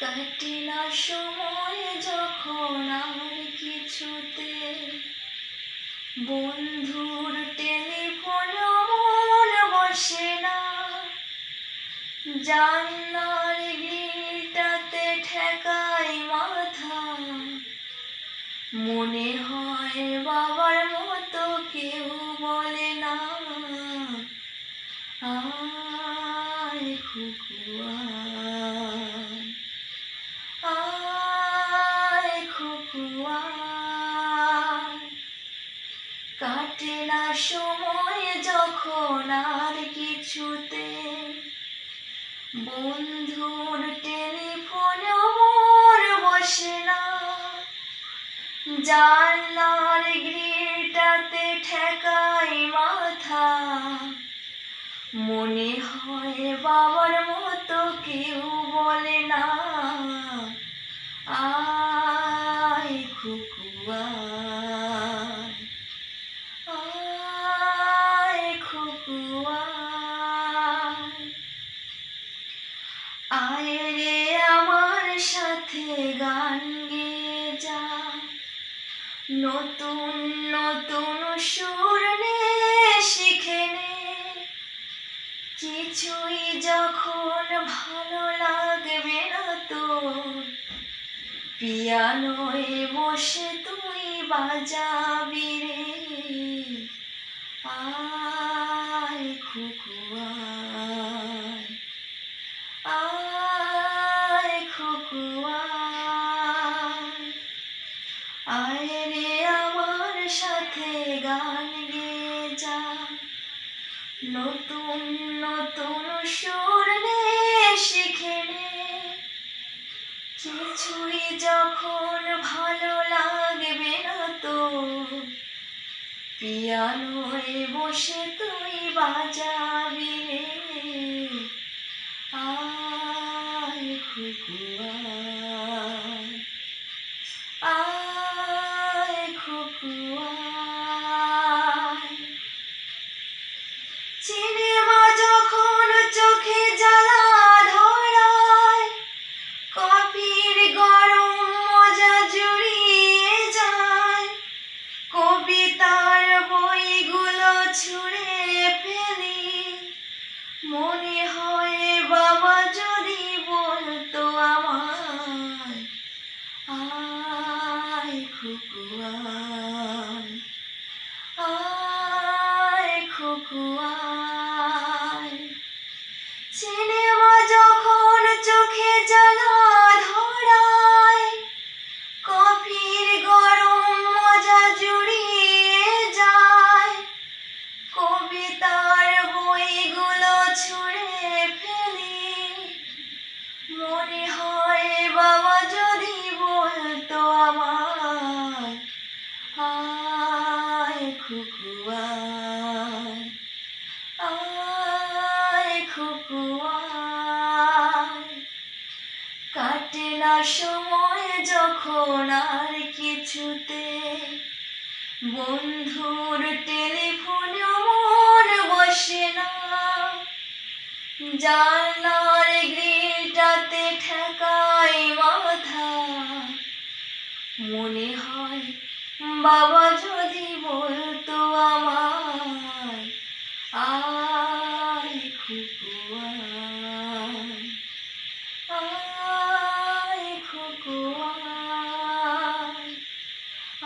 কাটে না সময় যখন আর কিছুতে। বন্ধুর টেলিফোন মন বসে না। জানলার গিলটাতে ঠেকাই মাথা। মনে হয় বাবার কাটে না সময় যখন আর কিছুতে। বন্ধুর টেলিফোনে মোর বসে না। জানলার গ্রিলটাতে ঠেকাই মাথা। মনে হয় বাবার মতো কেউ বলে না। খুকুয়ায় আয় রে আমার সাথে গান গেয়ে যা। নতুন নতুন সুর নে, শিখে নে। কিছুই যখন ভালো লাগবে না তোর, পিয়ানোয় বসে বাজাবি রে। আয় খুকুয়ায় আয় খুকুয়ায় আয় রে আমার সাথে গান গেয়ে যা। নতুন নতুন সুর কিছুই যখন ভালো লাগবে না তো। পিয়ানোয় বসে তুই বাজাবি রে। আয় খুকুয়া আয় খুকুয়ায় মনে হয় বাবা যদি বলতো আমায় আয় খুকুয়ায় আয় খুকুয়ায় কাটে না সময় যখন আর কিছুতে। বন্ধুর টেলিফোনে মন বসে না। জানলার মনে হয় বাবা যদি বলতো আমার আয়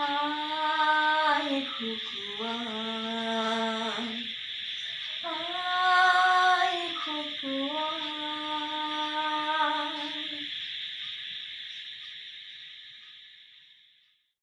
আয় খুকুয়ায়।